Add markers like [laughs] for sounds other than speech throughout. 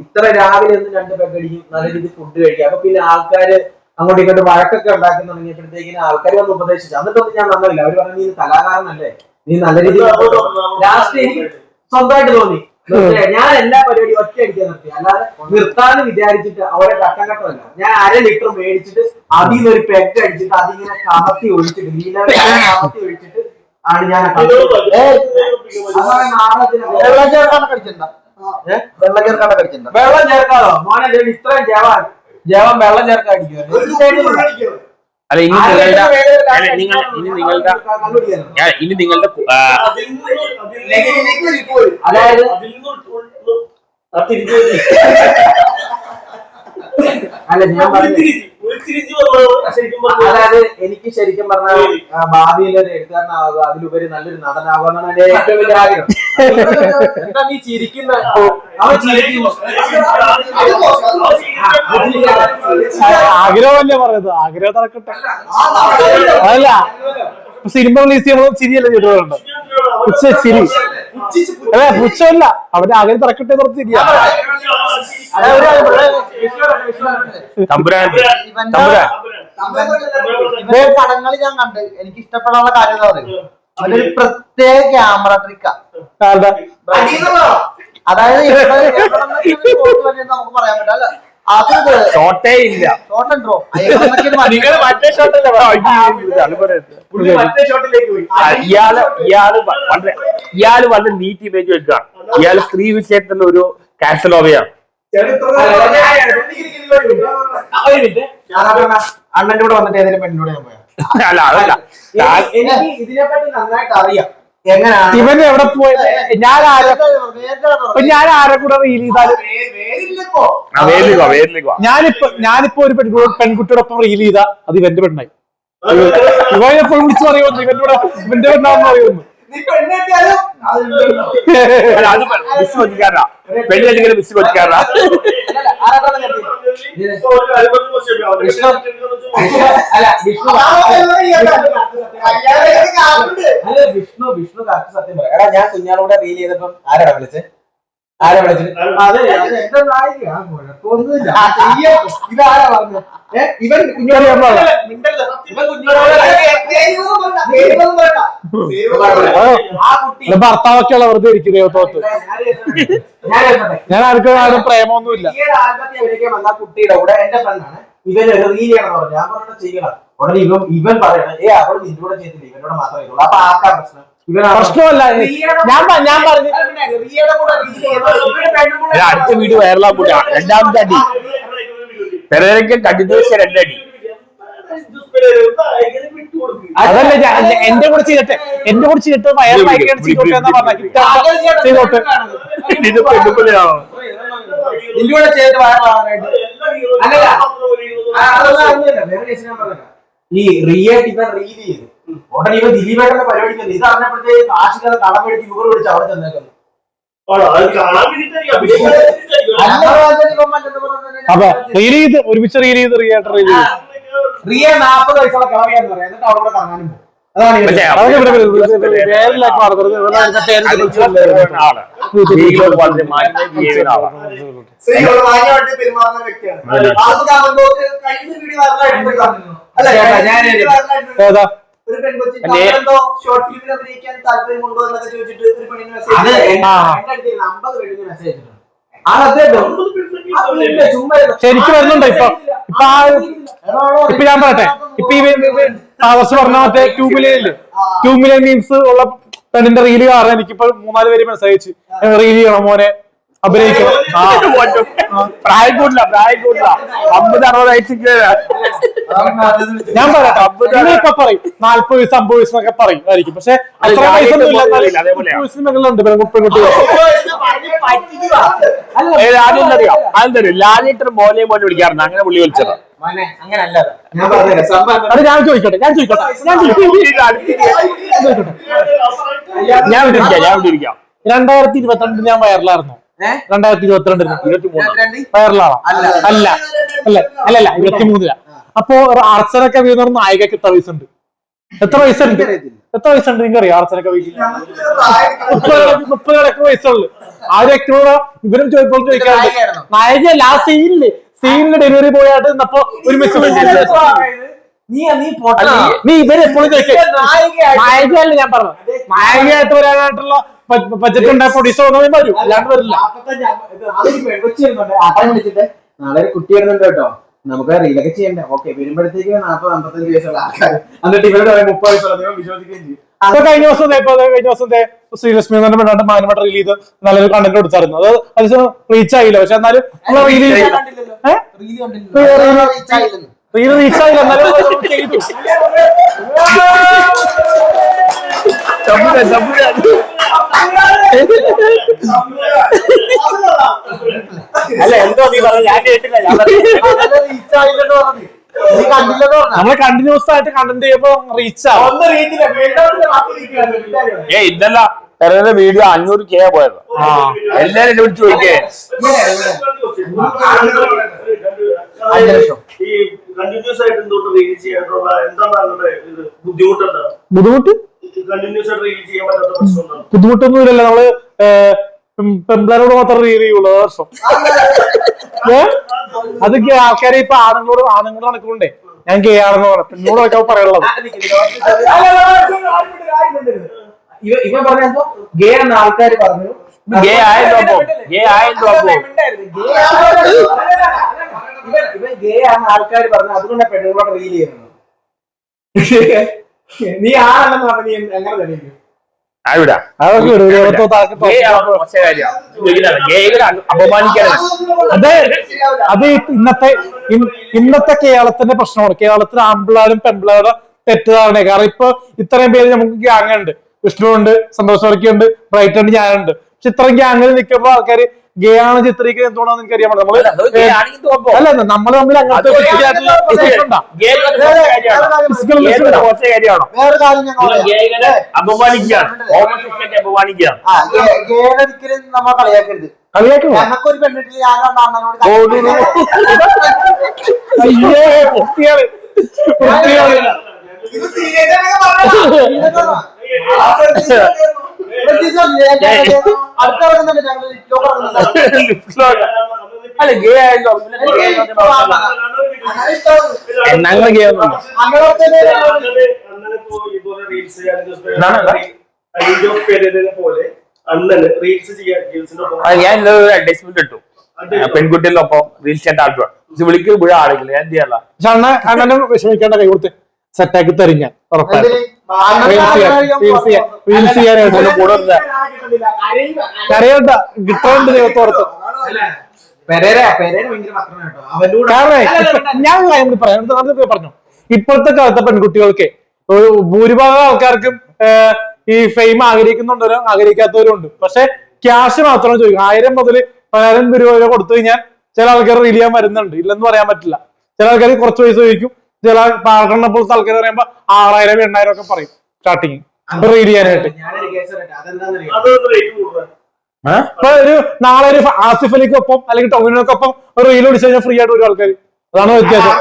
ഇത്ര രാവിലെ ഒന്നും രണ്ട് പെഗടിക്കും നല്ല രീതിയിൽ ഫുഡ് കഴിക്കാം. അപ്പൊ പിന്നെ ആൾക്കാര് അങ്ങോട്ട് ഇങ്ങോട്ട് വഴക്കൊക്കെ ഉണ്ടാക്കി തുടങ്ങിയപ്പോഴത്തേക്കിന് ആൾക്കാർ വന്ന് ഉപദേശിച്ചു. എന്നിട്ടൊന്നും ഞാൻ നന്നില്ല അവർ പറഞ്ഞു നീ കലാകാരനല്ലേ? നീ നല്ല രീതിയിൽ ലാസ്റ്റ് എനിക്ക് സ്വന്തമായിട്ട് തോന്നി. ഞാൻ എല്ലാ പരിപാടിയും ഒറ്റ അടിക്കാൻ നിർത്തി. അല്ലാതെ നിർത്താന്ന് വിചാരിച്ചിട്ട് അവരെ ഘട്ടം ഘട്ടമല്ല ഞാൻ അര ലിറ്റർ മേടിച്ചിട്ട് അതിൽ നിന്ന് ഒരു പെഗ് അടിച്ചിട്ട് അതിങ്ങനെ കമത്തി ഒഴിച്ചിട്ട് നീല [laughs] കമത്തി ഒഴിച്ചിട്ട് ആണ് ഞാൻ നാടകത്തിന് വെള്ളം ചേർക്കാണ്ട് ഏ? വെള്ളം ചേർക്കാതോ മോനെ ദേ ഇത്രയും ജവാൻ. ജവാൻ വെള്ളം ചേർക്കാൻ അല്ല ഇനി നിങ്ങളുടെ അല്ല, നിങ്ങൾ ഇനി നിങ്ങളുടെ ഇനി നിങ്ങളുടെ അതായത് അല്ല ഞാൻ പറഞ്ഞു അതായത് എനിക്ക് ശരിക്കും പറഞ്ഞാൽ ഭാവിയിൽ ഒരു എഴുത്തുകാരനാവുക അതിലുപരി നല്ലൊരു നടനാവുക എന്നാണ് എന്റെ ഏറ്റവും വലിയ ആഗ്രഹം. എന്താ നീ ചിരിക്കുന്ന അവൻ ചിരിക്കുന്നു ആഗ്രഹമല്ലേ പറയുന്നത്? ആഗ്രഹം നടക്കട്ടെ. അതല്ല സിനിമ റിലീസ് ചെയ്യുമ്പോൾ ചിരിയല്ലേ ചെയ്തിട്ടുണ്ട് ചിരി. അല്ല പുച്ഛമല്ല. അവന്റെ ആഗ്രഹം നടക്കട്ടെ എന്ന് പറഞ്ഞ് തമ്പുരാൻ. തമ്പുരാൻ. പടങ്ങൾ ഞാൻ കണ്ട്. എനിക്ക് ഇഷ്ടപ്പെടാനുള്ള കാര്യം എന്താ പറയുക അവനൊരു പ്രത്യേക ക്യാമറ ട്രിക്കാ? അതായത് നമുക്ക് പറയാൻ പറ്റില്ല ഷോട്ടേ ഇല്ല. ഇയാൾ ഇയാൾ വ- വളരെ ഇയാൾ വളരെ നീറ്റ് ഇമേജ് വെക്കുകയാണ്. ഇയാൾ സ്ത്രീ വിഷയത്തിൽ ഒരു കാസലോവയാണ് അണ്ണന്റെ കൂടെ വന്നിട്ട് ഏതെങ്കിലും പെണ്ണിനോട് ഞാൻ പോയാ. അല്ല അതല്ല. ഇതിനെപ്പറ്റി നന്നായിട്ട് അറിയാം. ഇവൻ എവിടെ പോയത്? ഞാൻ ആരെ ഞാൻ ആരെ കൂടെ റീൽ ചെയ്താലും. ഞാനിപ്പോ ഞാനിപ്പോ ഒരു പെൺകുട്ടി പെൺകുട്ടിയോടൊപ്പം റീൽ ചെയ്താ അത് ഇവന്റെ പെണ്ണായി. ഇവനെ എപ്പോഴും വിളിച്ചു പറയുമെന്ന് ഇവന്റെ കൂടെ ഇവന്റെ പെണ്ണാന്ന് പറയുമെന്ന്. [laughs] അല്ല, അത് മിസ് കൊച്ചിക്കാരനാ പെണ്ണില്ലെങ്കിൽ മിസ് കൊച്ചിക്കാരനാ വിഷ്ണു അല്ല വിഷ്ണു വിഷ്ണു വിഷ്ണു സത്യം പറയാം. എടാ ഞാൻ കുഞ്ഞാളൂടെ റീൽ ചെയ്തപ്പം ആരാടാ വിളിച്ചത് ആരാ വിളിച്ചത് അതെ എന്റെ നായിക. കുഴപ്പമൊന്നുമില്ല. ഇതാരാ പറഞ്ഞത് ഏ, ഇവൻ കുഞ്ഞോട് ഭർത്താവൊക്കെയുള്ള വെറുതെ ഇരിക്കും ദൈവത്തോത്ത്. ഞാൻ ആർക്കും ആരും പ്രേമൊന്നുമില്ല കുട്ടിയുടെ കൂടെ എന്റെ ഫ്രണ്ടാണ് ഇവൻ ഒരു റീൽ ചെയ്യണം പറഞ്ഞു ഞാൻ പറഞ്ഞു ചെയ്യണം ഉടനെ ഇവൻ ഇവൻ പറയണം ഏ അവൾ നിന്റെ കൂടെ ചെയ്തില്ല ഇവനോട് മാത്രമേ ഉള്ളൂ അപ്പൊ ആർക്കാ പ്രശ്നം? പ്രശ്നമല്ല ഞാൻ ഞാൻ പറഞ്ഞു അടുത്ത വീഡിയോ വൈറലാൻ കൂടിയാ രണ്ടാമത്തെ അടി പെരേരയ്ക്ക് കണ്ടിന്യൂസ് രണ്ടടി അതല്ല എന്റെ കൂടെ ചെയ്തിട്ട് എന്റെ കൂടെ ചെയ്തിട്ട് വയറിലായിട്ട് ചെയ്തോട്ടെ എന്നാ പറഞ്ഞ ചെയ്തോട്ടെ നിന്റെ കൂടെ ചെയ്തിട്ട് അല്ലല്ല. ഈ റിയായിട്ട് ഇവൻ റീൽ ചെയ്തു ഉടനെ ഇവൻ ദിലീപേട്ടന്റെ പരിപാടിക്ക് ഇത് അറിഞ്ഞപ്പോഴത്തേക്ക് കാശിക്കത് കടം മേടിച്ച് ഇവർ വിളിച്ച് അവിടെ ചെന്നേക്കുന്നു. അപ്പൊ റീൽ ചെയ്ത് ഒരുമിച്ച് റീൽ ചെയ്ത് റിയായിട്ട് റീൽ റിയ നാപ്പത് വയസ്സുള്ള കിളവിയാന്ന് പറയാം. എന്നിട്ട് അവിടെ കൂടെ കറങ്ങാനും പോകും. വളരെ ചെയ്യുന്ന ആളാണ്. സ്ത്രീകളോട് മാന്യമായിട്ട് പെരുമാറുന്ന വ്യക്തിയാണ്. അത് കാണുമ്പോൾ കഴിഞ്ഞ വീഡിയോ. അല്ല ഞാൻ ഏതാ? ഒരു പെൺകൊച്ചി അല്ലേ? ഷോർട്ട് ഫിലിമിൽ അഭിനയിക്കാൻ താല്പര്യമുണ്ടോ എന്നൊക്കെ ചോദിച്ചിട്ട് ഒരു പെണ്ണിന് മെസ്സേജ് അമ്പത് പെണ്ണിന് മെസ്സേജ് ശരിക്കും വരുന്നുണ്ടോ ഇപ്പൊ. ഇപ്പൊ ആ ഇപ്പൊ ഞാൻ പറയട്ടെ. ഇപ്പൊ ഈ ആദർശ് പറഞ്ഞ മറ്റേ ടൂ മില്യൺ ഇല്ലേ? ടൂ മില്യൺ മീൻസ് ഉള്ള പെണ്ണിന്റെ റീൽ കാരണം എനിക്കിപ്പോ മൂന്നാൽ പേര് മെസ്സേജ് റീൽ ചെയ്യണം മോനെ. അഭിനയിക്കണം. പ്രായം കൂടില്ല പ്രായം കൂടില്ല അമ്പത് അറുപത് വയസ്സിക്ക് ഞാൻ പറയാം. ഇപ്പൊ പറയും നാല്പത് വയസ്സ് അമ്പത് വയസ്സ് എന്നൊക്കെ പറയും ആയിരിക്കും. പക്ഷെ അത്ര അത് വയസ്സൊന്നും പെൺകുട്ടികൾ അതെന്തറിയോ ലാലേട്ടർ മോനെ മോനെ വിളിക്കാറുണ്ട്. അങ്ങനെ പുള്ളി വിളിച്ചത്. അത്. ഞാൻ പറഞ്ഞുതരാം. സംഭവം അത് ഞാൻ ചോദിക്കട്ടെ ഞാൻ ചോദിക്കട്ടെ ഞാൻ ചോദിക്കട്ടെ. ഞാൻ വിട്ടിരിക്കാം ഞാൻ വിട്ടിരിക്കാം. രണ്ടായിരത്തി ഇരുപത്തിരണ്ടിൽ ഞാൻ വയറിലായിരുന്നു ഏഹ് രണ്ടായിരത്തി ഇരുപത്തിരണ്ടിന് ഇരുപത്തിമൂന്ന്. വയറിലാണോ അല്ല. അല്ല. അല്ല അല്ല ഇരുപത്തി മൂന്നില അപ്പോ അർച്ചനൊക്കെ വീണ നായികക്ക് എത്ര വയസ്സുണ്ട്? എത്ര വയസ്സുണ്ട്? എത്ര വയസ്സുണ്ട് നിങ്ങൾക്ക് അറിയാം അർച്ചനൊക്കെ മുപ്പത് മുപ്പത് കിടക്ക് വയസ്സുള്ളു. ആ ഒരു വ്യക്തിയോട് ഇവരും ചോദിപ്പോൾ ചോദിക്കാറുണ്ട്. നായക നായികയല്ല ആ സീനിൽ. സീനിൽ ഡെലിവറി പോയാട്ട് നിന്നപ്പോ ഒരു മിസ് നീ ഇവരെ എപ്പോഴും നായികയല്ല ഞാൻ പറഞ്ഞു നായികയായിട്ട് വരാനായിട്ടുള്ള ബജറ്റ് ഉണ്ടായ പ്രൊഡ്യൂസർ ഒന്നും വരും അല്ലാണ്ട് വരില്ല. നാളെ ഒരു കുട്ടി വരുന്നുണ്ട് കേട്ടോ. നമുക്ക് റീലൊക്കെ ചെയ്യണ്ടേ? ഓക്കെ വരുമ്പോഴത്തേക്ക് നാപ്പത് അമ്പത്തഞ്ച് വയസ്സുള്ള ആൾക്കാർ എന്നിട്ട് ഇവരോട് മുപ്പത് വയസ്സുള്ള നിങ്ങൾ വിശ്വസിക്കുകയും ചെയ്യും. അത് കഴിഞ്ഞ ദിവസം ദേ ഇപ്പൊ ദേ കഴിഞ്ഞ ദിവസം ദേ ശ്രീലക്ഷ്മി എന്ന് പറഞ്ഞ മാനമട്ട റീൽ ചെയ്ത് നല്ലൊരു കണ്ടന്റ് കൊടുത്തായിരുന്നു. അത് അത് റീച്ച് ആയില്ല. പക്ഷെ എന്നാലും റീൽ റീൽ റീച്ച് ആയില്ല എന്നാലും ചെയ്തു. അല്ല എന്തോ നീ പറഞ്ഞു ഞാൻ കേട്ടില്ല ഞാൻ പറഞ്ഞു. അതല്ലേ റീച്ച് ആയില്ലെന്ന് പറഞ്ഞത്. നീ കണ്ടില്ലെന്ന് പറഞ്ഞ നമ്മൾ കണ്ടിന്യൂസ് ആയിട്ട് കണ്ടന്റ് ചെയ്യുമ്പോ റീച്ച് ആവും. ഏ ഇതല്ല എന്റെ വീഡിയോ അഞ്ഞൂറ് കെ പോയത് എല്ലാരും എന്നെ വിളിച്ചു ചോദിക്കേ ബുദ്ധിമുട്ട് കണ്ടിന്യൂസ് ആയിട്ട് റീൽ ചെയ്യാൻ പറ്റാത്ത പ്രശ്നം എന്താണ് ബുദ്ധിമുട്ടൊന്നും ഇല്ലല്ലോ നമ്മൾ പെമ്പിളാരോട് മാത്രം റീൽ ചെയ്യുള്ളൂ വർഷം ഏ? അത് ഗേ- ആൾക്കാരെ ഇപ്പൊ ആണുങ്ങളോട് ആണുങ്ങളോട് നടക്കുന്നുണ്ടേ ഞാൻ ഗേ ആണെന്ന് പറഞ്ഞു പെണ്ണോടൊക്കെ പറയാനുള്ളത് ഇവ പറഞ്ഞപ്പോ ഗേ എന്ന ആൾക്കാർ പറഞ്ഞു ഗേ ആയല്ലോ അപ്പോ. ഗേ ആയല്ലോ അപ്പോ. ഇവൻ ഇവൻ ഗേ ആണെന്ന് ആൾക്കാർ പറഞ്ഞു അതുകൊണ്ടാണ് പെണ്ണുങ്ങളോട് റീൽ ചെയ്യുന്നത് നീ ആണെന്ന് പറഞ്ഞു നീ എങ്ങനെ തെളിയിക്കും? ആവിടാ അതൊക്കെ ഒരു ഇരുപത്തോ താഴെ ഗേ ആവുമ്പോ കുറച്ച് കാര്യമാണ്. ഗേകളെ അപമാനിക്കാനാണ്. അത് അത് ഇന്നത്തെ ഇന്നത്തെ കേരളത്തിന്റെ പ്രശ്നമാണ്. കേരളത്തിൽ ആമ്പിളാരും പെമ്പിളാരുടെ തെറ്റിദ്ധാരണ കാരണം ഇപ്പൊ ഇത്രയും പേര് നമുക്ക് ഗ്യാങ് ഉണ്ട്. വിഷ്ണു ഉണ്ട് സന്തോഷ് വർക്കി ഉണ്ട് ബ്രൈറ്റ് ഉണ്ട് ഞാനുണ്ട്. ഇത്രയും ഗ്യാങ്ങിൽ നിൽക്കുമ്പോ ആൾക്കാര് ഗേ ആണ് ചിത്രീകരിക്കുന്നത് എന്തുകൊണ്ടാണെന്ന് എനിക്കറിയാൻ നമ്മൾ അല്ല നമ്മൾ തമ്മിൽ അങ്ങനത്തെ വേറെ കാര്യം ഞങ്ങൾ അപമാനിക്കുകയാണ്. നമ്മൾ കളിയാക്കരുത്. കളിയാക്കുമോ ഞങ്ങൾക്കൊരു പെണ്ണിട്ടില്ല ഞാൻ കണ്ട അണ്ണനോട് ഓ, അയ്യേ പൊട്ടിയാണ്. പൊട്ടിയാണ്. ഇത് സീരിയസ് [laughs] അല്ല ഗേ ഞങ്ങൾ ഗേ ഒന്നും ഞാൻ ഒരു അഡ്വർടൈസ്മെന്റ് ഇട്ടു. പെൺകുട്ടികളൊപ്പം റീൽസ് ചെയ്യാൻ താല്പര്യം വിളിക്കുന്ന മുഴുവൻ ആളുകൾ ഞാൻ എന്ത് ചെയ്യാനുള്ള പക്ഷെ അണ്ണ അണ്ണനും വിഷമിക്കേണ്ട കൈ കൊടുത്ത് സെറ്റാക്കി തരും ഞാൻ കരയണ്ട കിട്ടാണ്ട് ദൈവത്തോർത്ത് കാരണം ഞാൻ കാര്യം പറയാം. പറഞ്ഞു. ഇപ്പോഴത്തെ കാലത്തെ പെൺകുട്ടികൾക്ക് ഒരു ഭൂരിഭാഗം ആൾക്കാർക്കും ഈ ഫെയിം ആഗ്രഹിക്കുന്നുണ്ടോ ആഗ്രഹിക്കാത്തവരും ഉണ്ട് പക്ഷെ ക്യാഷ് മാത്രം ചോദിക്കും ആയിരം മുതൽ പതിനായിരം രൂപ വരെ കൊടുത്തു കഴിഞ്ഞാൽ ചില ആൾക്കാർ റീൽ ചെയ്യാൻ വരുന്നുണ്ട്. ഇല്ലെന്ന് പറയാൻ പറ്റില്ല. ചില ആൾക്കാർ കുറച്ച് പൈസ ചോദിക്കും. ചില പാർക്കണ്ണ പോലത്തെ ആൾക്കാർ പറയുമ്പോ ആറായിരം എണ്ണായിരം ഒക്കെ പറയും സ്റ്റാർട്ടിങ് റീഡ് ചെയ്യാനായിട്ട്. ഇപ്പൊ ഒരു നാളെ ഒരു ആസിഫ് അലിക്കൊപ്പം അല്ലെങ്കിൽ ടൊമിനോക്കൊപ്പം ഒരു റീൽ ഓടിച്ചു കഴിഞ്ഞാൽ ഫ്രീ ആയിട്ട് ഒരു ആൾക്കാർ അതാണ് വ്യത്യാസം.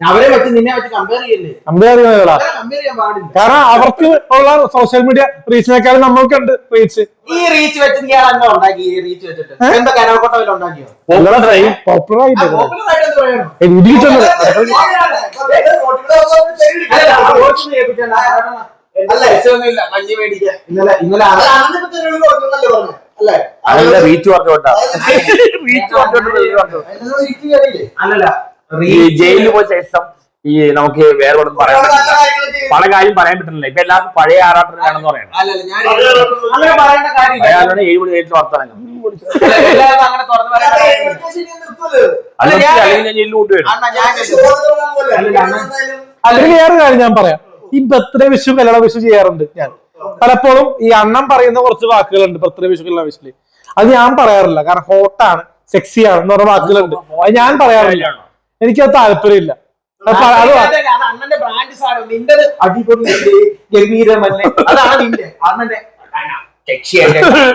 അവരെ വെച്ച് നിന്നെ വെച്ച് കമ്പയർ ചെയ്യല്ലേ കമ്പയർ ചെയ്യുന്നതാ കമ്പയർ ചെയ്യാൻ പാടില്ല കാരണം അവർക്ക് ഉള്ള സോഷ്യൽ മീഡിയ റീച്ചിനേക്കാളും നമ്മൾക്കുണ്ട് റീച്ച് ഈ റീച്ച് വെച്ച് നീ ഉണ്ടാക്കി ഈ റീച്ച് വെച്ചിട്ട് എന്താ കനവക്കോട്ട വല്ല ഉണ്ടാക്കിയോ പോപ്പുലർ ആയിട്ട് ഇന്നലെ ഇന്നലെ അല്ല റീച്ച് റീച്ച് അല്ലല്ല ഈ ജയിലിൽ പോയ ശേഷം ഈ നമുക്ക് വേറെ ഒന്നും പറയാൻ പറ്റില്ല. പല കാര്യം പറയാൻ പറ്റുന്നില്ല. ഇപ്പൊ എല്ലാവർക്കും പഴയ ആറാട്ടനാണെന്ന് പറയണം അയാളുടെ ഏഴ് മണി കഴിഞ്ഞിട്ട് വർത്തമാനം അല്ലെങ്കിൽ വേറെ കാര്യം ഞാൻ പറയാം. ഈ ബർത്ത്ഡേ വിഷു കല്യാണ വിഷു ചെയ്യാറുണ്ട് ഞാൻ. പലപ്പോഴും ഈ അണ്ണം പറയുന്ന കുറച്ച് വാക്കുകളുണ്ട്. ബർത്ത്ഡേ വിഷു കല്യാണ വിഷുൽ അത് ഞാൻ പറയാറില്ല. കാരണം ഹോട്ടാണ് സെക്സി ആണ് എന്ന് പറഞ്ഞ വാക്കുകളുണ്ട്. അത് ഞാൻ പറയാറില്ല എനിക്കത് താല്പര്യമില്ല. അണ്ണന്റെ ബ്രാൻഡ് സാധനം. ഗംഭീരമല്ലേ? അതാണ് നിന്റെ അണ്ണന്റെ? [laughs]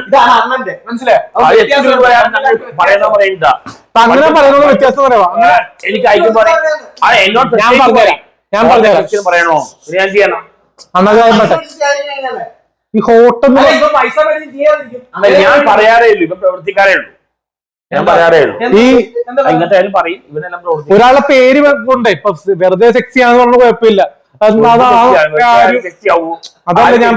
ഇതാണ് അണ്ണന്റെ. മനസ്സിലായോ? അങ്ങനെ പറയുന്നത് വ്യത്യാസം പറയാം. അങ്ങനെ എനിക്ക് അയക്കുമ്പോ എന്നോട് ഞാൻ പറഞ്ഞുതരാം. ഞാൻ പറഞ്ഞുതരാം. പറയണോ? ഞാൻ ചെയ്യണം. അണ്ണാ ഈ ഹോട്ടൽ ഞാൻ പറയാറേ ഉള്ളൂ ഇപ്പൊ പ്രവർത്തിക്കാറേ ഉള്ളൂ. ഞാൻ പറയാറേ ഉള്ളൂ. ഈ പറയും? ഇവനെല്ലാം ഒരാളെ പേര് കൊണ്ട് ഇപ്പൊ വെറുതെ സെക്സി ആണെന്ന് പറഞ്ഞ കുഴപ്പമില്ല. അതല്ല ഞാൻ?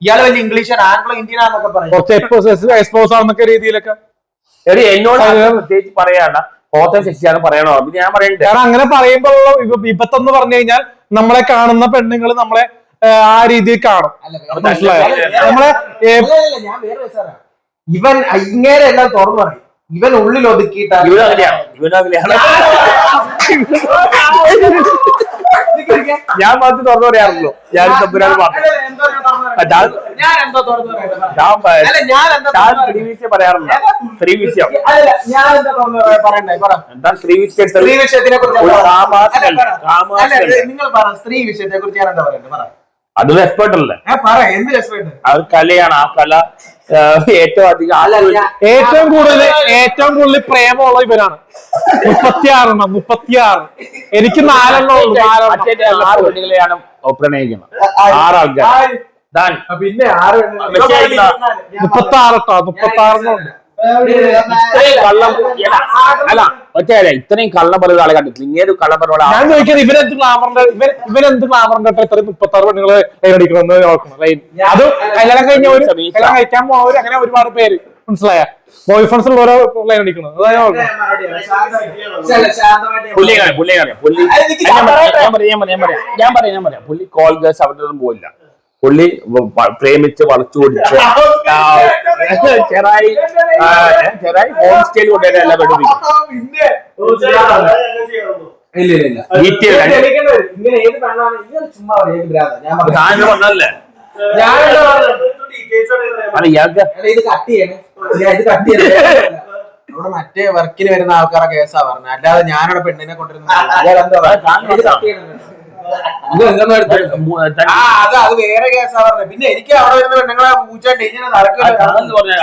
ഇയാൾ വലിയ ഇംഗ്ലീഷ് ആംഗ്ലോ ഇന്ത്യൻ ആണെന്നൊക്കെ പറയും. കുറച്ച് എക്സ്പോസ് ആവുന്നൊക്കെ രീതിയിലൊക്കെ. എടി എന്നോട് അങ്ങനെ പ്രത്യേകിച്ച് പറയാണ്ട. ഹോട്ടൽ സെക്സ് പറയണോ? ഞാൻ പറയണ്ടേ. കാരണം അങ്ങനെ പറയുമ്പോ ഉള്ള വിപ- വിപത്തെന്ന് പറഞ്ഞു കഴിഞ്ഞാൽ നമ്മളെ കാണുന്ന പെണ്ണുങ്ങൾ നമ്മളെ ആ, രീതിയിൽ കാണും. മനസ്സിലായോ? നമ്മളെ ഇവൻ ഇങ്ങനെ എല്ലാം തുറന്നു പറയും. ഇവൻ ഉള്ളിൽ ഒതുക്കിയിട്ടാണ്. അങ്ങനെയാണ്. ഞാൻ മാത്രം തുറന്നു പറയാറുള്ളൂ ഞാൻ തമ്പുരാൻ മാത്രം. ഞാൻ- ഞാൻ എന്തോ തുറന്നു പറയട്ടെ, ഞാൻ പ- അല്ല, ഞാൻ എന്താ ഞാൻ തുറന്നു സ്ത്രീ പറയട്ടെ? വിഷയം പറയാറുണ്ട് അല്ലല്ല, ഞാൻ എന്താ തുറന്നു പറയണ്ടേ? പറ. എന്താ സ്ത്രീ വിഷയം സ്ത്രീ വിഷയത്തിനെ കുറിച്ച് ഒരു എന്താ പറ? കാമാസനല്ലേ? അല്ല, അല്ല, നിങ്ങൾ പറ. സ്ത്രീ വിഷയത്തെ കുറിച്ച് ഞാൻ എന്താ പറയുന്നത് പറ. അത് എക്സ്പേർട്ട് അല്ലേ? പറ. എന്ത് എക്സ്പേർട്ട് അത് കലയാണ്. ആ കല ഏറ്റവും അധികം ഏറ്റവും കൂടുതൽ ഏറ്റവും കൂടുതൽ പ്രേമമുള്ള ഇവരാണ്. മുപ്പത്തിയാറെണ്ണം മുപ്പത്തിയാറ്. എനിക്ക് നാലെണ്ണം ഉള്ളൂ മറ്റേ നാലെണ്ണം. ആറ് പെണ്ണുങ്ങളെയാണ് പ്രണയിക്കുന്നത് ആര്? ആറ് ആൾക്കാർ ആര്? താൻ ആ, പിന്നെ. മുപ്പത്തി ആറ് മുപ്പത്തി ആറെണ്ണം ഉണ്ട് ഇത്രയും കള്ളം എടാ, അല്ല ഒറ്റ ഇത്രയും കള്ളം പറയുന്ന ആളെ കണ്ടിട്ടില്ല. ഇങ്ങനെ ഒരു കള്ളം പറഞ്ഞ ഞാൻ ചോദിക്കുന്നത് ഇവരെന്ത് ഗ്ലാമറിന്റെ ഇവൻ ഇവരെന്ത് ഗ്ലാമറിന്റെ ഇത്ര മുപ്പത്തി ആറ് പെണ്ണുങ്ങളെ ലൈൻ അടിക്കണമെന്ന് നോക്കണം ലൈൻ അത് കല്യാണം കഴിഞ്ഞ ഒരു കല്യാണം കഴിക്കാൻ പോകാൻ അങ്ങനെ ഒരുപാട് പേര് മനസ്സിലായ? ബോയ് ഫ്രണ്ട്സ് ഉള്ളവരോ ലൈൻ അടിക്കണം അതായത് ഞാൻ പറയാം. ഞാൻ പറയാം. പുള്ളി കോൾ ഗേൾസ് അവരുടെ ഒന്നും പോയില്ല പുള്ളി പ്രേമിച്ച് വളച്ചു കൊടുത്ത് [laughs] ചെറായി. ചെറായി ഹോം സ്റ്റേയിൽ കൊണ്ടുപോയി എല്ലാം പഠിപ്പിക്കും. ഇല്ല ഇല്ല ഇല്ല അല്ല ഇയാൾക്ക് ഇത് കട്ട് ചെയ്യണേ. ഇത് കട്ട് ചെയ്യണേ. മറ്റേ വർക്കിന് വരുന്ന ആൾക്കാരെ കേസാ പറഞ്ഞത് അല്ലാതെ ഞാനവിടെ പെണ്ണിനെ കൊണ്ടിരുന്ന അത് അത് വേറെ കേസാ പറഞ്ഞത്. പിന്നെ എനിക്ക് അവിടെ വരുന്ന പെണ്ണുങ്ങളെ പൂച്ചാണ്ട് ഇങ്ങനെ പറഞ്ഞ പറഞ്ഞു.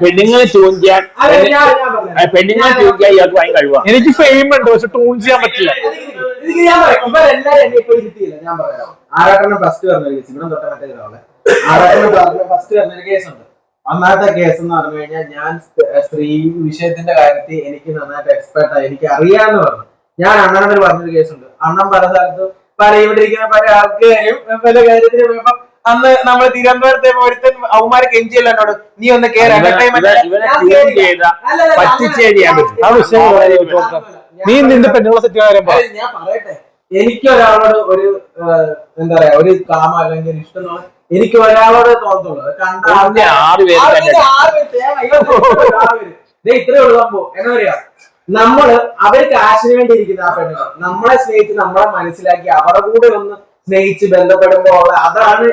പെണ്ണുങ്ങളെ പറഞ്ഞു പെണ്ണുങ്ങളെ ചോദിക്കാൻ ഇയാൾക്ക് ഭയങ്കര കഴിവാണ് എനിക്ക് ഫെയിം ഉണ്ട് പക്ഷെ ടൂൺ ചെയ്യാൻ പറ്റില്ല. ഇതിക്ക് ഞാൻ പറയാം. ഇവരെല്ലാരും എന്നെ ഇപ്പൊ ഇരുത്തിയില്ല ഞാൻ പറയാം. ആറാട്ടെണ്ണം ഫസ്റ്റ് പറഞ്ഞ കേസ് ഇവിടെ തൊട്ട മറ്റേ ആറാട്ടെണ്ണം ഫസ്റ്റ് പറഞ്ഞൊരു കേസുണ്ട് ഒന്നാമത്തെ കേസ് എന്ന് പറഞ്ഞു കഴിഞ്ഞാൽ ഞാൻ സ്ത്രീ വിഷയത്തിന്റെ കാര്യത്തിൽ എനിക്ക് നന്നായിട്ട് എക്സ്പെർട്ട് ആയി എനിക്ക് അറിയാന്ന് പറഞ്ഞു. ഞാൻ അണ്ണനോട് പറഞ്ഞൊരു കേസുണ്ട് അണ്ണൻ പല സ്ഥലത്തും പല ഇവിടെ ഇരിക്കുന്ന പല ആൾക്കാരും പല കാര്യത്തിന് പോയപ്പോ അന്ന് നമ്മൾ തിരുവനന്തപുരത്തെ ഒരുത്തൻ അവന്മാരെ കെഞ്ചിയല്ല എന്നോട്. നീ ഒന്ന് നീ നിന്റെ പെണ്ണുങ്ങളെ സെറ്റ് കാര്യം ഞാൻ പറയട്ടെ. എനിക്ക് ഒരാളോട് ഒരു എന്താ പറയാ ഒരു കാമ അല്ലെങ്കിൽ ഇഷ്ടം എനിക്ക് ഒരാളോടെ തോന്നുള്ളൂ കണ്ട ആറ് പേര് ആറ്. പേര്, ആറ് പേര് തേങ്ങ, ഇവൻ ആറ് പേര്. ദേ ഇത്രേ ഉള്ളൂ സംഭവം. എന്താ പറയാ? നമ്മൾ അവർ കാശിന് വേണ്ടി ഇരിക്കുന്ന ആ പെണ്ണുങ്ങൾ നമ്മളെ സ്നേഹിച്ച് നമ്മളെ മനസ്സിലാക്കി അവരുടെ കൂടെ ഒന്ന് സ്നേഹിച്ച് ബന്ധപ്പെടുമ്പോ അതാണ്?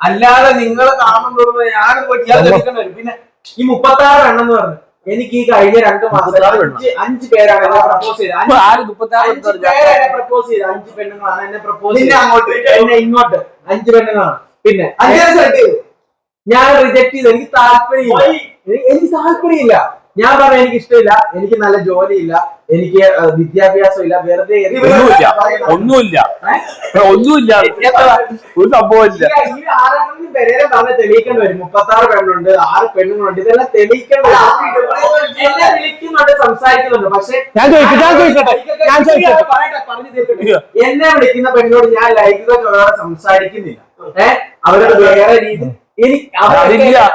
അല്ലാതെ നിങ്ങൾ തോന്നുന്നത് ഞാൻ പോയിട്ട് ഇയാൾ തെളിയിക്കേണ്ടി വരും. പിന്നെ ഈ മുപ്പത്തി ആറ് എണ്ണം പറഞ്ഞു. എനിക്ക് ഈ കഴിഞ്ഞ രണ്ട് മാസം അഞ്ച് അഞ്ച് പേരാണ് എന്നെ പ്രപ്പോസ് ചെയ്തത്. അഞ്ച് ആര് മുപ്പത്താറ് അഞ്ച് പേരെ എന്നെ പ്രപ്പോസ് ചെയ്തത്. അഞ്ച് പെണ്ണുങ്ങളാണ് എന്നെ പ്രപ്പോസ് അങ്ങോട്ട് എന്നെ ഇങ്ങോട്ട്. അഞ്ച് പെണ്ണുങ്ങളാണ്. പിന്നെ ഞാൻ റിജക്ട് ചെയ്തു. എനിക്ക് താല്പര്യമില്ല? എനി- എനിക്ക് താല്പര്യമില്ല. ഞാൻ പറയാം എനിക്ക് ഇഷ്ടമില്ല എനിക്ക് നല്ല ജോലിയില്ല. എനിക്ക് വിദ്യാഭ്യാസം ഇല്ല വെറുതെ ഒന്നുമില്ല. ഒന്നുമില്ല. ഒന്നുമില്ല ഒരു സംഭവമില്ല ഈ ആരെങ്കിലും പേരെ പറഞ്ഞ തെളിയിക്കേണ്ടി വരും. മുപ്പത്തി ആറ് പെണ്ണുണ്ട് ആറ് പെണ്ണുങ്ങളുണ്ട്. ഇതെല്ലാം തെളിയിക്കേണ്ടി വരും. എന്നെ വിളിക്കുന്നുണ്ട് സംസാരിക്കുന്നുണ്ട്. പക്ഷെ ഞാൻ ചോദിക്കട്ടെ, ഞാൻ ചോദിക്കട്ടെ. പറയട്ടെ, പറഞ്ഞു തീർക്കട്ടെ. എന്നെ വിളിക്കുന്ന പെണ്ണോട് ഞാൻ ലൈംഗികതയോടെ സംസാരിക്കുന്നില്ല. ഏഹ് അവരുടെ വേറെ രീതി. എനിക്ക്.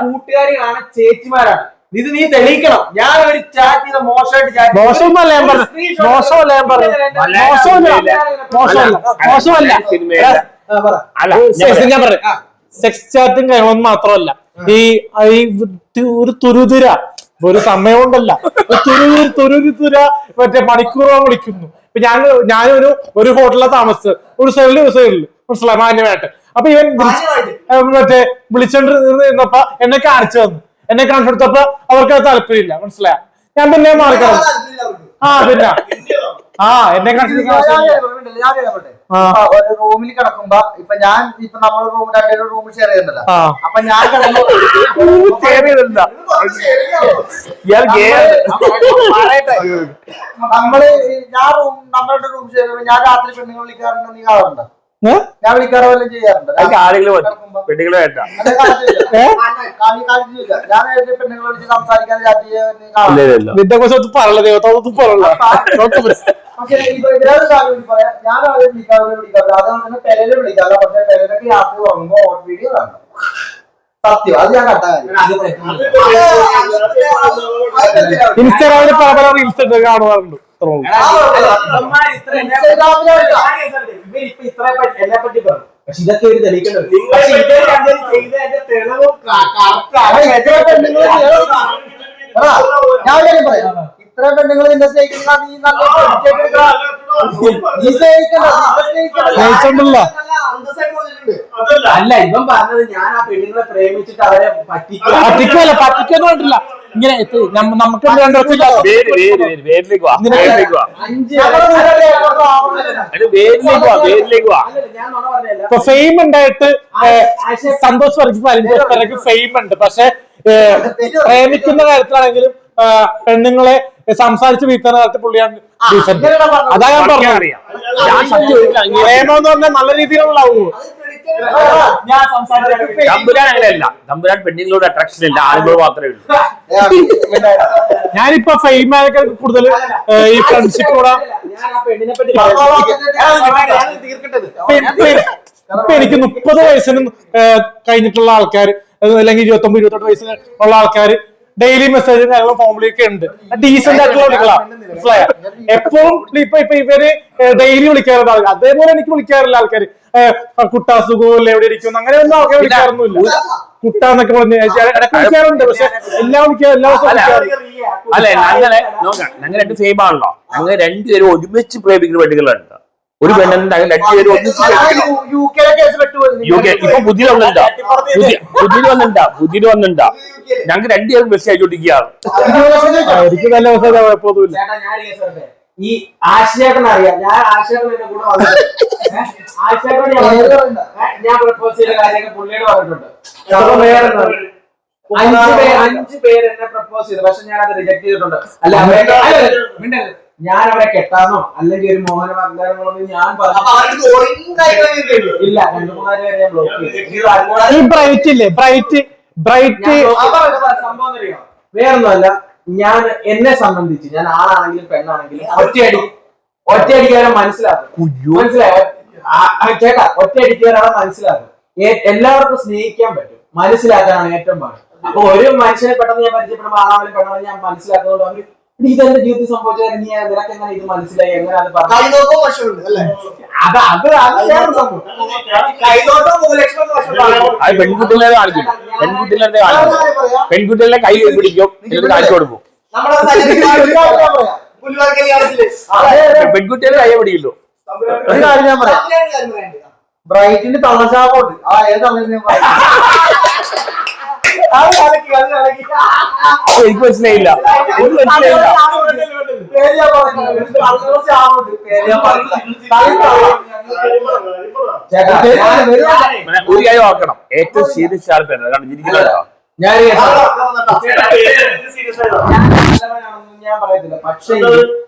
കൂട്ടുകാരികളാണ് ചേച്ചിമാരാണ്. ഇത് നീ തെളിയിക്കണം. ഞാൻ ഒരു ചാറ്റ് ചെയ്ത മോശമായിട്ട് ചാറ്റ് മോശമല്ല ഞാൻ ഒരു മോശമല്ല ഞാൻ പറഞ്ഞു. മോശമല്ല. മോശമല്ല. മോശമല്ല. ഞാൻ സെക്സ് പറയാം. സെക്സ് ചാറ്റും കാര്യങ്ങളൊന്നും മാത്രമല്ല. ഈ ഒരു തുരുതുര. ഒരു സമയമുണ്ടല്ല കൊണ്ടല്ല. തുരുതുര മറ്റേ മണിക്കൂറോ വിളിക്കുന്നു. ഇപ്പൊ ഞാൻ ഞാനൊരു ഒരു ഹോട്ടലിലാണ് താമസിച്ചത്. ഒരു സൈഡിൽ ഒരു സൈഡിൽ മനസ്സിലായി? മാന്യമായിട്ട്. അപ്പൊ ഇവൻ മറ്റേ വിളിച്ചോണ്ടിരുന്നപ്പ എന്നെ കാണിച്ചു തന്നു. എന്നെ കാണിച്ചെടുത്തപ്പോ അവർക്ക് താല്പര്യമില്ല. മനസ്സിലായ? ഞാൻ പിന്നെ മാറിക്കണം ആ പിന്നെ. ആ എന്നെ. ഒരു റൂമിൽ കിടക്കുമ്പോ ഇപ്പൊ ഞാൻ ഇപ്പൊ നമ്മൾ റൂം രണ്ടൊരു റൂം ഷെയർ ചെയ്യുന്നുണ്ടല്ലോ. അപ്പൊ ഞാൻ [laughs] നമ്മൾ ഞാൻ റൂം നമ്മളുടെ റൂം ഷെയർ ചെയ്യുമ്പോ ഞാൻ രാത്രി പെണ്ണുങ്ങൾ വിളിക്കാറുണ്ട് നീ കാണാറുണ്ടോ ഏ? ഞാൻ വിളിക്കാറ് വല്ലതും ചെയ്യാറുണ്ട്? കാണി- സംസാരിക്കാൻ നിന്റെ കുറിച്ച് ദൈവത്തോടൊന്നും പക്ഷേ വേറൊരു കാര്യം പറയാം. ഞാൻ വിളിക്കാറില്ല. അതുകൊണ്ട് തന്നെ വിളിക്കാറില്ല. പക്ഷെ യാത്ര ഓട്ട് വീഡിയോ കാണണം സത്യം. അത് ഞാൻ കണ്ട കാര്യം. ഇൻസ്റ്റാഗ്രാമിൽ പല പല റീൽസ് ഉണ്ട് കാണുവാറുണ്ട് ഇത്രേ. എന്നെ പറ്റി പറഞ്ഞു. പക്ഷെ ഇതൊക്കെ ഒരു തെളിയിക്കേണ്ടത് ഞാൻ ഒരു കാര്യം പറയാം. ഇത്ര പെണ്ണുങ്ങൾ നിന്നെ സ്നേഹിക്കുന്ന നീ നല്ല നീ അല്ല ഇവൻ പറഞ്ഞത് ഞാൻ ആ പെണ്ണുങ്ങളെ പ്രേമിച്ചിട്ട് അവരെ പറ്റിക്കല്ല പറ്റിക്കൊന്നും കണ്ടില്ല ഇങ്ങനെ നമ്മ- നമുക്ക് ഫെയിം ഉണ്ടായിട്ട് സന്തോഷ് വർഗീസ് പേരൊക്കെ ഫെയിം ഉണ്ട്. പക്ഷെ പ്രേമിക്കുന്ന കാര്യത്തിലാണെങ്കിലും പെണ്ണുങ്ങളെ സംസാരിച്ച് വീഴ്ത്തുന്ന കാര്യത്തിൽ പുള്ളിയാണ്. അതാ ഞാൻ പറഞ്ഞു പറഞ്ഞത്. അറിയാം. ഞാൻ സത്യം ഒരിക്കലും അംഗീകരിക്കില്ല. പ്രേമം എന്ന് പറഞ്ഞാൽ നല്ല രീതിയിലുള്ള ഞാൻ സംസാരിച്ച തമ്പുരാൻ അങ്ങനെയല്ല തമ്പുരാൻ പെണ്ണുങ്ങളോട് അട്രാക്ഷൻ ഇല്ല. ആളുകൾ മാത്രമേ ഉള്ളൂ. ഞാനിപ്പോ ഫെയിം ആയതിനേക്കാൾ കൂടുതൽ ഈ ഫ്രണ്ട്ഷിപ്പ് കൂടെ ഞാൻ ആ പെണ്ണിനെ പറ്റി ഞാൻ ഇപ്പൊ എനിക്ക് മുപ്പത് വയസ്സിന് കഴിഞ്ഞിട്ടുള്ള ആൾക്കാർ അല്ലെങ്കിൽ ഇരുപത്തി ഒമ്പത് ഇരുപത്തെട്ട് വയസ്സിന് ഉള്ള ആൾക്കാർ ഡെയിലി മെസ്സേജും കാര്യങ്ങളും ഫോമിലൊക്കെ ഉണ്ട്. ഡീസെന്റ് ആയിട്ടുള്ള വിളികളാ മനസ്സിലായ? എപ്പോഴും ഇപ്പൊ ഇപ്പൊ ഇവർ ഡെയിലി ആൾക്കാർ അതേപോലെ എനിക്ക് വിളിക്കാറില്ല ആൾക്കാർ കുട്ടാ സുഖമില്ല? എവിടെ ഇരിക്കുന്നു? അങ്ങനെയൊന്നും ഒക്കെ വിളിക്കാറൊന്നുമില്ല. കുട്ടാന്നൊക്കെ പറഞ്ഞ് ഇടയ്ക്ക് വിളിക്കാറുണ്ട് പക്ഷെ എല്ലാം വിളിക്കാറ് എല്ലാ ദിവസവും അല്ല. ഞങ്ങളെ നോക്കാം ഞങ്ങൾ രണ്ട് സെയിം ആണല്ലോ. ഞങ്ങൾ രണ്ടുപേരും ഒരുമിച്ച് പ്രേമിക്കുന്ന പെണ്ണുങ്ങളുണ്ട്. ഒരു പെണ്ണെന്ന് ഞങ്ങൾ രണ്ടുപേരും ഒന്നിച്ച് പ്രേമിക്കണം. യു കെയിലെ കേസ് പെട്ടുപോയി യു കെ ഇപ്പൊ ബുദ്ധി വന്നിട്ടുണ്ടാ? ബുദ്ധി ബുദ്ധിയിൽ വന്നിട്ടുണ്ടാ? ബുദ്ധിയിൽ വന്നിട്ടുണ്ടാ? ഞങ്ങൾക്ക് രണ്ടുപേരും മെസ്സേജ് അയച്ചുകൊണ്ടിരിക്കുകയാണ്. ആ, എനിക്ക് നല്ല ദിവസം കുഴപ്പമൊന്നുമില്ല ഈ ആശയം അറിയാം. ഞാൻ ആശയം എന്റെ കൂടെ [laughs] ഞാൻ അവിടെ കെട്ടാന്നോ പ്രപ്പോസ് ചെയ്ത പുള്ളിയോട് പറഞ്ഞിട്ടുണ്ട്. അഞ്ച് പേര് അഞ്ച് പേര് എന്നെ പ്രപ്പോസ് ചെയ്തു. പക്ഷെ ഞാൻ അത് റിജക്ട് ചെയ്തിട്ടുണ്ട്. അല്ല അവരെ. ഞാൻ അവരെ കെട്ടാനോ അല്ലെങ്കിൽ ഒരു മോഹന വാഗ്ദാനങ്ങളൊന്നും ഞാൻ പറഞ്ഞു ഇല്ല? രണ്ടു മൂന്നാൽ പേരെ ഞാൻ ബ്ലോക്ക് ചെയ്തു. ബ്രൈറ്റ് ഇല്ലേ? ബ്രൈറ്റ് ബ്രൈറ്റ് സംഭവം അറിയോ? വേറൊന്നുമല്ല. ഞാൻ എന്നെ സംബന്ധിച്ച് ഞാൻ ആളാണെങ്കിലും പെണ്ണാണെങ്കിലും ഒറ്റയടി ഒറ്റയടിക്കാരെ മനസ്സിലാക്കും. മനസ്സിലായോ? ആ ചേട്ടാ ഒറ്റയടിക്കാരെ മനസ്സിലാക്കും. എല്ലാവർക്കും സ്നേഹിക്കാൻ പറ്റും. മനസ്സിലാക്കാനാണ് ഏറ്റവും പാട്. അപ്പൊ ഒരു മനുഷ്യനെ പെട്ടെന്ന് ഞാൻ പരിചയപ്പെടുമ്പോൾ ആളാണെങ്കിലും പെണ്ണാണെങ്കിലും ഞാൻ മനസ്സിലാക്കുന്നതുകൊണ്ട് "എടീ, ഇതെന്റെ ജീവിതത്തിൽ സംഭവിച്ച നീ നിനക്ക് എങ്ങനെ ഇത് മനസ്സിലായി? എങ്ങനെ അത് വശമുണ്ട് അല്ലേ? അത് അത് അത് വേറെ സംഭവം. കൈതോട്ടം മുഖലക്ഷണം അത് പെൺകുട്ടികളെ കാണിക്കും പെൺകുട്ടികളെ കാണിക്കും പെൺകുട്ടികളെ കൈ പിടിക്കും എന്നിട്ട് കാണിച്ചു കൊടുക്കും. [laughs] പെൺകുട്ടികളെ കൈ പിടിക്കില്ലോ. ഒരു കാര്യം ഞാൻ പറയാം. ബ്രൈറ്റിന് തള്ളശാപമുണ്ട് ആ ഏത് പറയാം. [laughs] എനിക്ക് മനസ്സിലായില്ല. എനിക്ക് മനസ്സിലായില്ല. ഒരു കാര്യം ഓർക്കണം. ഏറ്റവും സീരിയസ് ആൾ പേര് കാരണം ഇരിക്കുന്നുണ്ടോ ഞാൻ ഞാൻ പറയത്തില്ല പക്ഷേ.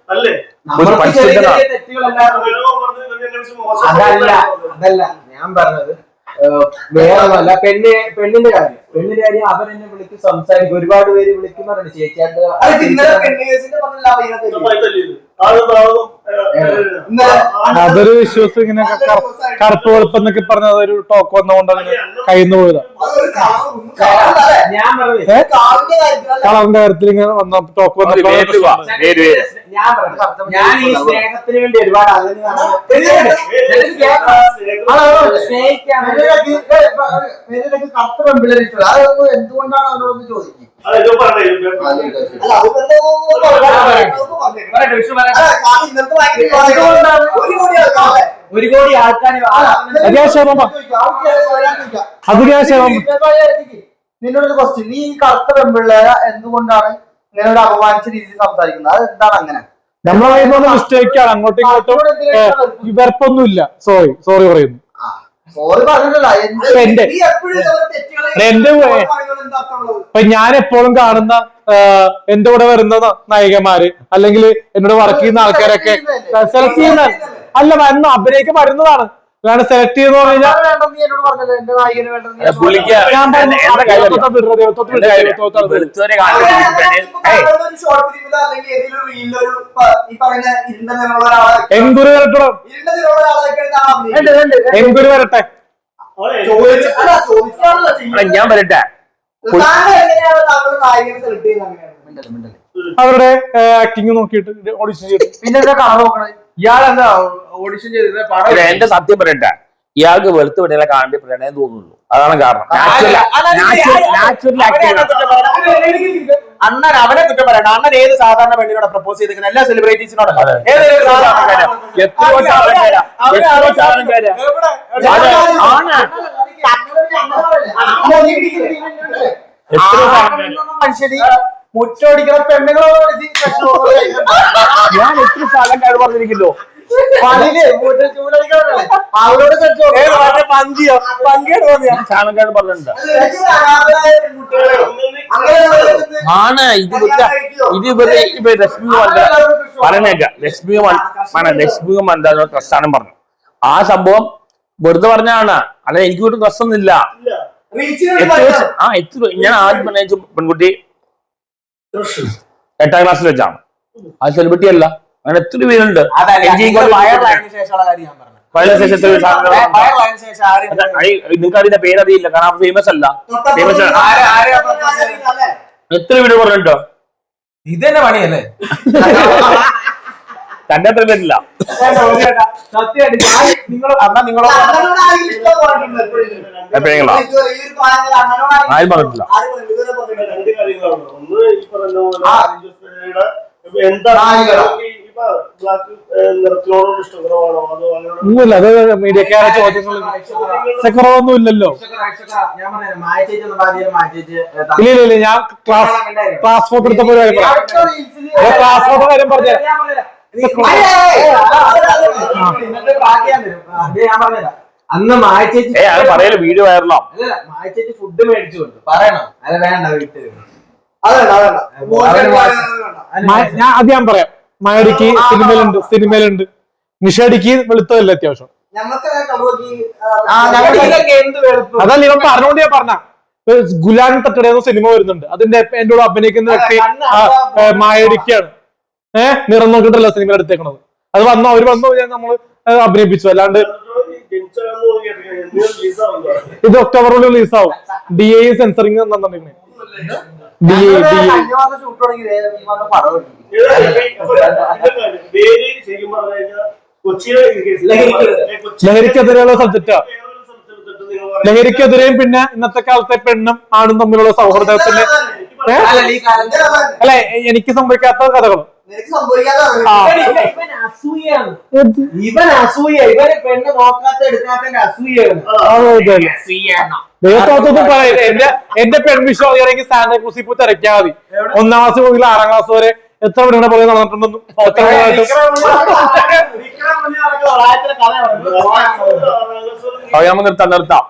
അതല്ല അതല്ല അതല്ല. ഞാൻ പറഞ്ഞത് വേറെ ഒന്നല്ല പെണ്ണ് പെണ്ണിന്റെ കാര്യം. പെണ്ണിന്റെ കാര്യം അവൻ എന്നെ വിളിച്ച് സംസാരിക്കും ഒരുപാട് പേര് വിളിക്കുന്നവരുണ്ട് ചേച്ചിയായിട്ട് അതൊരു വിശ്വാസം ഇങ്ങനെ കറ- കറുപ്പ് വെളുപ്പം എന്നൊക്കെ പറഞ്ഞ അതൊരു ടോക്ക് വന്നുകൊണ്ട് അങ്ങനെ കയ്യിൽ നിന്ന് പോയതാ? കളറിന്റെ കാര്യത്തിൽ ഇങ്ങനെ വന്ന ടോക്ക് വന്നപ്പോ ഞാൻ പറഞ്ഞു ഞാൻ ഈ സ്നേഹത്തിന് വേണ്ടി ഒരുപാട് സ്നേഹിക്കാൻ കറുത്ത ഇഷ്ടം അതൊന്നും എന്തുകൊണ്ടാണ് അവരോടൊന്ന് ചോദിക്കും. ഒരു കോടി ആൾക്കാർ നിന്നോടൊരു ക്വസ്റ്റ്യൻ നീ ഈ കറുത്ത പെമ്പിള്ളേര എന്തുകൊണ്ടാണ് ഇങ്ങനെ ഒരു അപമാനിച്ച രീതിയിൽ സംസാരിക്കുന്നത്? അത് എന്താണ് അങ്ങനെ? നമ്മളെ കയ്യിൽ മിസ്റ്റേക്ക് ആണ്. അങ്ങോട്ടും ഇങ്ങോട്ടും വെറുപ്പൊന്നുമില്ല സോറി സോറി പറയുന്നു. എന്റെ- എന്റെ ഇപ്പൊ ഞാൻ എപ്പോഴും കാണുന്ന എന്റെ കൂടെ വരുന്ന നായികമാര് അല്ലെങ്കിൽ എന്നോട് വർക്ക് ചെയ്യുന്ന ആൾക്കാരൊക്കെ സെലക്ട് ചെയ്യുന്ന അല്ല വന്ന് അഭിനയിക്കാൻ വരുന്നതാണ് അല്ലാണ്ട് സെലക്ട് ചെയ്യുന്ന പറഞ്ഞാൽ എങ്കുരു വരട്ടോ. എങ്കുരു വരട്ടെ ഞാൻ വരട്ടെ. അവരുടെ ആക്ടിങ് നോക്കിയിട്ട് ഓഡിഷൻ ചെയ്തിട്ട് പിന്നെ കളർ കളർ ഓഡിഷൻ പടം എന്റെ സത്യം പറയട്ടെ. ഇയാൾക്ക് വെളുത്ത് പെണ്ണിനെ കാണേണ്ടി പ്രണയം തോന്നുള്ളൂ അതാണ് കാരണം. അണ്ണൻ അവനെ കുറ്റം പറയണ്ട. അണ്ണൻ ഏത് സാധാരണ പെണ്ണിനോട് പ്രപ്പോസ് ചെയ്തിരിക്കുന്ന? എല്ലാ സെലിബ്രിറ്റീസിനോടും. ഏതൊരു മുറ്റോടിക്കുന്ന പെണ്ണുങ്ങളോട് ഞാൻ എത്ര സ്ഥലം പറഞ്ഞിരിക്കുന്നു. പറഞ്ഞിരിക്കല്ലോ അവരോട് പഞ്ചിയോ പറഞ്ഞിട്ടുണ്ട്. ആണ് ഇത് ഇത് ഇവർ ഇവ ലക്ഷ്മി പറഞ്ഞേക്ക ലക്ഷ്മി മന ലക്ഷ്മി പ്രസ്ഥാനം പറഞ്ഞു ആ സംഭവം വെറുതെ പറഞ്ഞാണ് അല്ല എനിക്ക് ഒരു പ്രശ്നമൊന്നുമില്ല ആ എത്ര ഞാൻ ആദ്യം പറഞ്ഞു പെൺകുട്ടി എട്ടാം ക്ലാസ്സിൽ വെച്ചാണ് ആ സെലിബ്രിറ്റി അല്ല. അങ്ങനെ എത്ര പേരുണ്ട്. നിങ്ങൾക്ക് അതിന്റെ പേരറിയില്ല കാരണം ഫേമസ് അല്ല. ഫേമസ്? എത്ര വീട് പറഞ്ഞിട്ടോ ഇത് തന്നെ പണിയല്ലേ? [laughs] തന്നെ എത്ര പേരില്ല. എപ്പോഴെങ്കിലോ ആരും പറഞ്ഞിട്ടില്ല. ഒന്നുമില്ല അത് മീഡിയക്കാരെ ചോദ്യങ്ങൾ കുറവൊന്നും ഇല്ലല്ലോ. ഇല്ല ഇല്ല ഇല്ല ഞാൻ ക്ലാസ് ക്ലാസ് ഫോട്ടോ എടുത്തപ്പോ ക്ലാസ് ഫോട്ടോ കാര്യം പറഞ്ഞു അന്ന് മായച്ചേച്ചി പറയൽ വീഡിയോ വൈറലാ മായച്ചേച്ചി ഫുഡ് മേടിച്ചു കൊണ്ട് പറയണം അത് വേണ്ട വീട്ടിൽ ഞാൻ അത് ഞാൻ പറയാം മയടിക്ക് സിനിമയിലുണ്ട് സിനിമയിലുണ്ട് നിഷടിക്ക് വെളുത്തതല്ലേ അത്യാവശ്യം അതല്ല ഇവൻ പറഞ്ഞോണ്ട് ഞാൻ പറഞ്ഞ ഗുലാൻ തട്ടടയെന്ന സിനിമ വരുന്നുണ്ട് അതിന്റെ എന്റെ കൂടെ അഭിനയിക്കുന്ന വ്യക്തി മായടിക്കാണ് ഏഹ് നിറം നോക്കിട്ടല്ല സിനിമ എടുത്തേക്കണത് അത് വന്നോ? അവർ വന്നു ഞാൻ നമ്മൾ ഏ, അഭിനയിപ്പിച്ചു. അല്ലാണ്ട് ഇത് ഒക്ടോബറിൽ റിലീസ് ആവും. D A censoring D A D A ലഹരിക്കെതിരെയുള്ള സബ്ജക്റ്റാ ലഹരിക്ക് ലഹരിക്കെതിരെയും പിന്നെ ഇന്നത്തെ കാലത്തെ പെണ്ണും ആണും തമ്മിലുള്ള സൗഹൃദത്തിന്റെ അല്ലെ എനിക്ക് സംഭവിക്കാത്ത കഥകളും. ഇവൻ അസൂയാണ് ഇവൻ അസൂയ ഇവനെ പെണ്ണ് നോക്കാത്ത എടുക്കാത്ത അസൂയാണ് എന്റെ എന്റെ പെൺവിഷം അറിയണമെങ്കിൽ സാന്താക്രൂസിൽ പോയി തിരക്കാ മതി ഒന്നാം ക്ലാസ് മുതൽ ആറാം ക്ലാസ് വരെ എത്ര പെണ്ണുങ്ങളെ പുറകെ നടന്നിട്ടുണ്ടെന്നും എത്ര നിർത്താം നിർത്താം